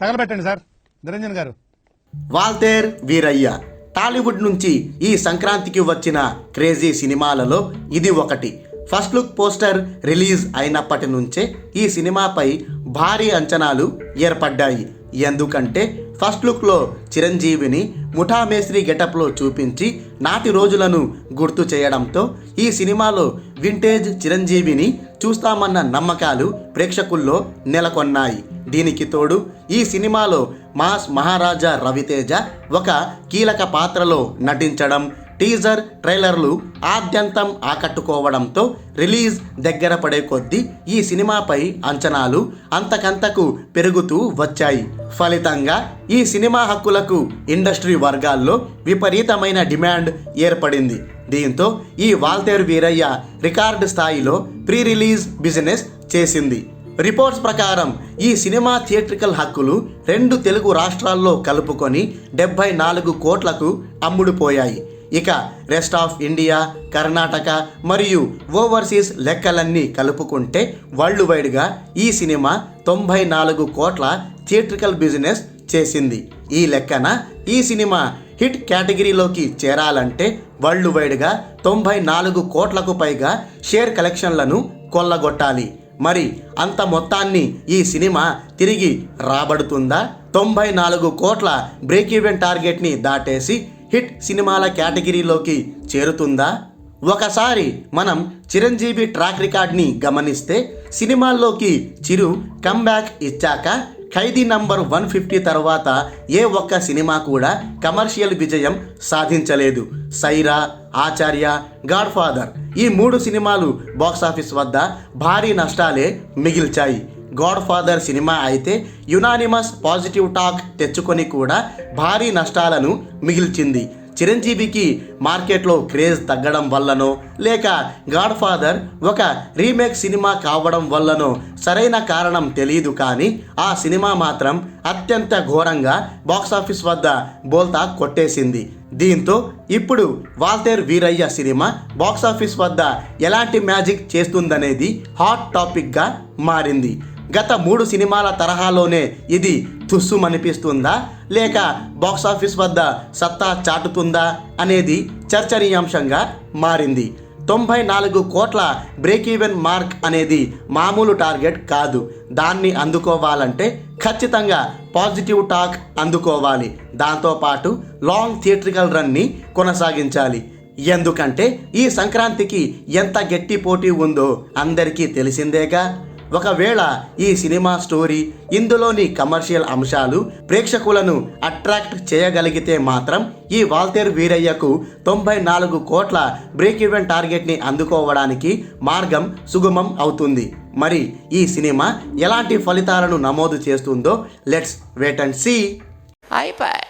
తగలబెట్టండి sir. Niranjan గారు. వాల్తేర్ వీరయ్య టాలీవుడ్ నుంచి ఈ సంక్రాంతికి వచ్చిన క్రేజీ సినిమాలలో ఇది ఒకటి. ఫస్ట్ లుక్ పోస్టర్ రిలీజ్ అయినప్పటి నుంచే ఈ సినిమాపై భారీ అంచనాలు ఏర్పడ్డాయి. ఎందుకంటే ఫస్ట్ లుక్లో చిరంజీవిని ముఠామేశ్రీ గెటప్లో చూపించి నాటి రోజులను గుర్తు చేయడంతో ఈ సినిమాలో వింటేజ్ చిరంజీవిని చూస్తామన్న నమ్మకాలు ప్రేక్షకుల్లో నెలకొన్నాయి. దీనికి తోడు ఈ సినిమాలో మాస్ మహారాజా రవితేజ ఒక కీలక పాత్రలో నటించడం టీజర్ ట్రైలర్లు ఆద్యంతం ఆకట్టుకోవడంతో రిలీజ్ దగ్గర పడే కొద్దీ ఈ సినిమాపై అంచనాలు అంతకంతకు పెరుగుతూ వచ్చాయి. ఫలితంగా ఈ సినిమా హక్కులకు ఇండస్ట్రీ వర్గాల్లో విపరీతమైన డిమాండ్ ఏర్పడింది. దీంతో ఈ వాల్తేరు వీరయ్య రికార్డు స్థాయిలో ప్రీ రిలీజ్ బిజినెస్ చేసింది. రిపోర్ట్స్ ప్రకారం ఈ సినిమా థియేట్రికల్ హక్కులు రెండు తెలుగు రాష్ట్రాల్లో కలుపుకొని డెబ్బై నాలుగు కోట్లకు అమ్ముడుపోయాయి. ఇక రెస్ట్ ఆఫ్ ఇండియా కర్ణాటక మరియు ఓవర్సీస్ లెక్కలన్నీ కలుపుకుంటే వరల్డ్ వైడ్గా ఈ సినిమా తొంభై నాలుగు కోట్ల థియేట్రికల్ బిజినెస్ చేసింది. ఈ లెక్కన ఈ సినిమా హిట్ కేటగిరీలోకి చేరాలంటే వరల్డ్ వైడ్గా తొంభై నాలుగు కోట్లకు పైగా షేర్ కలెక్షన్లను కొల్లగొట్టాలి. మరి అంత మొత్తాన్ని ఈ సినిమా తిరిగి రాబడుతుందా? తొంభై నాలుగు కోట్ల బ్రేక్ ఈవెన్ టార్గెట్ని దాటేసి హిట్ సినిమాల కేటగిరీలోకి చేరుతుందా? ఒకసారి మనం చిరంజీవి ట్రాక్ రికార్డ్ని గమనిస్తే సినిమాల్లోకి చిరు కమ్బ్యాక్ ఇచ్చాక ఖైదీ నంబర్ వన్ ఫిఫ్టీ తర్వాత ఏ ఒక్క సినిమా కూడా కమర్షియల్ విజయం సాధించలేదు. సైరా ఆచార్య గాడ్ ఫాదర్ ఈ మూడు సినిమాలు బాక్సాఫీస్ వద్ద భారీ నష్టాలే మిగిల్చాయి. గాడ్ ఫాదర్ సినిమా అయితే యునానిమస్ పాజిటివ్ టాక్ తెచ్చుకొని కూడా భారీ నష్టాలను మిగిల్చింది. చిరంజీవికి మార్కెట్లో క్రేజ్ తగ్గడం వల్లనో లేక గాడ్ ఫాదర్ ఒక రీమేక్ సినిమా కావడం వల్లనో సరైన కారణం తెలియదు కానీ ఆ సినిమా మాత్రం అత్యంత ఘోరంగా బాక్సాఫీస్ వద్ద బోల్తా కొట్టేసింది. దీంతో ఇప్పుడు వాల్తేర్ వీరయ్య సినిమా బాక్సాఫీస్ వద్ద ఎలాంటి మ్యాజిక్ చేస్తుందనేది హాట్ టాపిక్గా మారింది. గత మూడు సినిమాల తరహాలోనే ఇది తుస్సు అనిపిస్తుందా లేక బాక్సాఫీస్ వద్ద సత్తా చాటుతుందా? అనేది చర్చనీయాంశంగా మారింది. తొంభై నాలుగు కోట్ల బ్రేక్ ఈవెన్ మార్క్ అనేది మామూలు టార్గెట్ కాదు. దాన్ని అందుకోవాలంటే ఖచ్చితంగా పాజిటివ్ టాక్ అందుకోవాలి. దాంతోపాటు లాంగ్ థియేట్రికల్ రన్ని కొనసాగించాలి. ఎందుకంటే ఈ సంక్రాంతికి ఎంత గట్టి పోటీ ఉందో అందరికీ తెలిసిందేగా? ఒకవేళ ఈ సినిమా స్టోరీ ఇందులోని కమర్షియల్ అంశాలు ప్రేక్షకులను అట్రాక్ట్ చేయగలిగితే మాత్రం ఈ వాల్తేర్ వీరయ్యకు తొంభై నాలుగు కోట్ల బ్రేక్ ఈవెన్ టార్గెట్ని అందుకోవడానికి మార్గం సుగమం అవుతుంది. మరి ఈ సినిమా ఎలాంటి ఫలితాలను నమోదు చేస్తుందో లెట్స్ వెయిట్ అండ్ సీ అయిపోయి